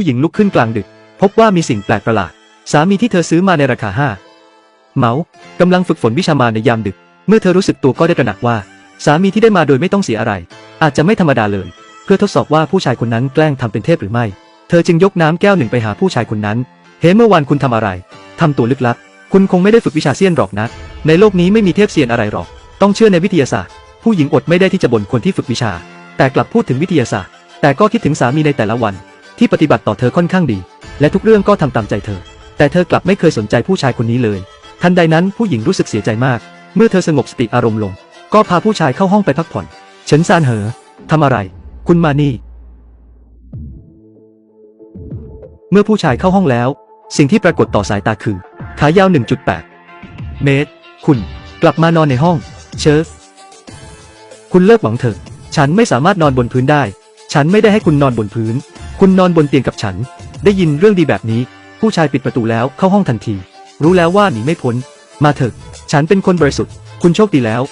ผู้หญิงลุกขึ้นกลางดึก พบว่ามีสิ่งแปลกประหลาด สามีที่เธอซื้อมาในราคาห้าเมากำลังฝึกฝนวิชามาในยามดึก เมื่อเธอรู้สึกตัวก็ได้ตระหนักว่า สามีที่ได้มาโดยไม่ต้องเสียอะไร อาจจะไม่ธรรมดาเลย เพื่อทดสอบว่าผู้ชายคนนั้นแกล้งทำเป็นเทพหรือไม่ เธอจึงยกน้ำแก้วหนึ่งไปหาผู้ชายคนนั้น เฮ้เมื่อวานคุณทำอะไรทำตัวลึกลับ คุณคงไม่ได้ฝึกวิชาเซียนหรอกนะ ในโลกนี้ไม่มีเทพเซียนอะไรหรอก ต้องเชื่อในวิทยาศาสตร์ ผู้หญิงอดไม่ได้ที่จะบ่นคนที่ฝึกวิชา แต่กลับพูดถึงวิทยาศาสตร์ แต่ก็คิดถึงสามีในแต่ละวัน ที่ปฏิบัติต่อเธอค่อนข้างดี และทุกเรื่องก็ทำตามใจเธอ แต่เธอกลับไม่เคยสนใจผู้ชายคนนี้เลย ทันใดนั้นผู้หญิงรู้สึกเสียใจมาก เมื่อเธอสงบสติอารมณ์ลง ก็พาผู้ชายเข้าห้องไปพักผ่อน เฉินซานเหอทำอะไร คุณมานี่ เมื่อผู้ชายเข้าห้องแล้ว สิ่งที่ปรากฏต่อสายตาคือ ขายาว 1.8 เมตร คุณ กลับมานอนในห้อง เชิฟคุณเลิกหวังเถอะ ฉันไม่สามารถนอนบนพื้นได้ ฉันไม่ได้ให้คุณนอนบนพื้น คุณนอนบนเตียงกับฉัน ได้ยินเรื่องดีแบบนี้ ผู้ชายปิดประตูแล้วเข้าห้องทันที รู้แล้วว่าหนีไม่พ้น มาเถอะ ฉันเป็นคนบริสุทธิ์ คุณโชคดีแล้ว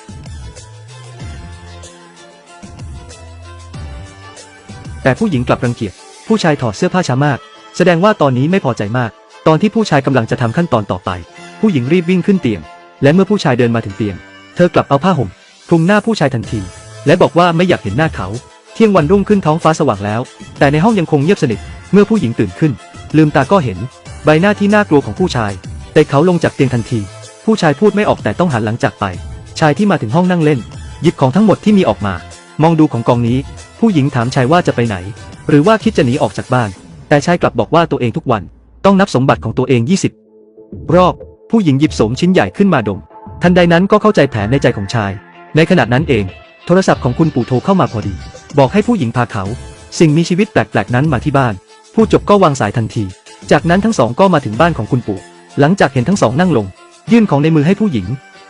แต่ผู้หญิงกลับรังเกียจ ผู้ชายถอดเสื้อผ้าช้ามาก แสดงว่าตอนนี้ไม่พอใจมาก ตอนที่ผู้ชายกำลังจะทำขั้นตอนต่อไป ผู้หญิงรีบวิ่งขึ้นเตียง และเมื่อผู้ชายเดินมาถึงเตียง เธอกลับเอาผ้าห่มคลุมหน้าผู้ชายทันที และบอกว่าไม่อยากเห็นหน้าเขา เที่ยงวันรุ่งขึ้นท้องฟ้าสว่างแล้ว แต่ในห้องยังคงเงียบสนิท เมื่อผู้หญิงตื่นขึ้น ลืมตาก็เห็น ใบหน้าที่น่ากลัวของผู้ชาย แต่เขาลงจากเตียงทันที ผู้ชายพูดไม่ออกแต่ต้องหันหลังจากไป ชายที่มาถึงห้องนั่งเล่น หยิบของทั้งหมดที่มีออกมา มองดูของกองนี้ ผู้หญิงถามชายว่าจะไปไหน หรือว่าคิดจะหนีออกจากบ้าน แต่ชายกลับบอกว่าตัวเองทุกวัน ต้องนับสมบัติของตัวเอง 20 รอบ ผู้หญิงหยิบโสมชิ้นใหญ่ขึ้นมาดม ทันใดนั้นก็เข้าใจแผนในใจของชาย ในขณะนั้นเอง โทรศัพท์ของคุณปู่โทรเข้ามาพอดี บอกให้ผู้หญิงพาเขา สิ่งมีชีวิตแปลกๆนั้นมาที่บ้าน ผู้จบก็วางสายทันที จากนั้นทั้งสองก็มาถึงบ้านของคุณปู่ หลังจากเห็นทั้งสองนั่งลง ยื่นของในมือให้ผู้หญิง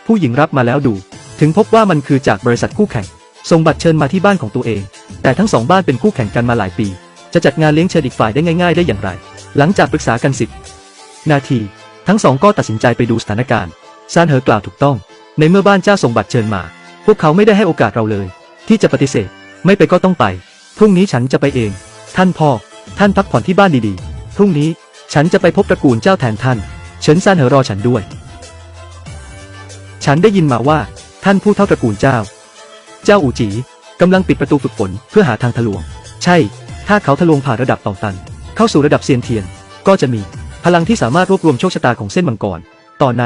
ผู้หญิงรับมาแล้วดู ถึงพบว่ามันคือจากบริษัทคู่แข่งส่งบัตรเชิญมาที่บ้านของตัวเอง แต่ทั้งสองบ้านเป็นคู่แข่งกันมาหลายปี จะจัดงานเลี้ยงเชิญอีกฝ่ายได้ง่าย ๆ ได้อย่างไร หลังจากปรึกษากันสิบนาที ทั้งสองก็ตัดสินใจไปดูสถานการณ์ซานเหอกล่าวถูกต้อง ในเมื่อบ้านเจ้าส่งบัตรเชิญมา พวกเขาไม่ได้ให้โอกาสเราเลย ที่จะปฏิเสธ ไม่ไปก็ต้องไป พรุ่งนี้ฉันจะไปเอง ท่านพ่อ ท่านพักผ่อนที่บ้านดีๆ พรุ่งนี้ฉันจะไปพบตระกูลเจ้าแทนท่าน เฉินซานเหอรอฉันด้วย ฉันได้ยินมาว่า ท่านผู้เท่าตระกูลเจ้า เจ้าอูจีกำลังปิดประตูฝึกฝนเพื่อหาทางทะลวง ใช่ ถ้าเขาทะลวงผ่านระดับต่าตัน เข้าสู่ระดับเซียนเทียน ก็จะมีพลังที่สามารถรวบรวมโชคชะตาของเส้นมังกร ตอนนั้น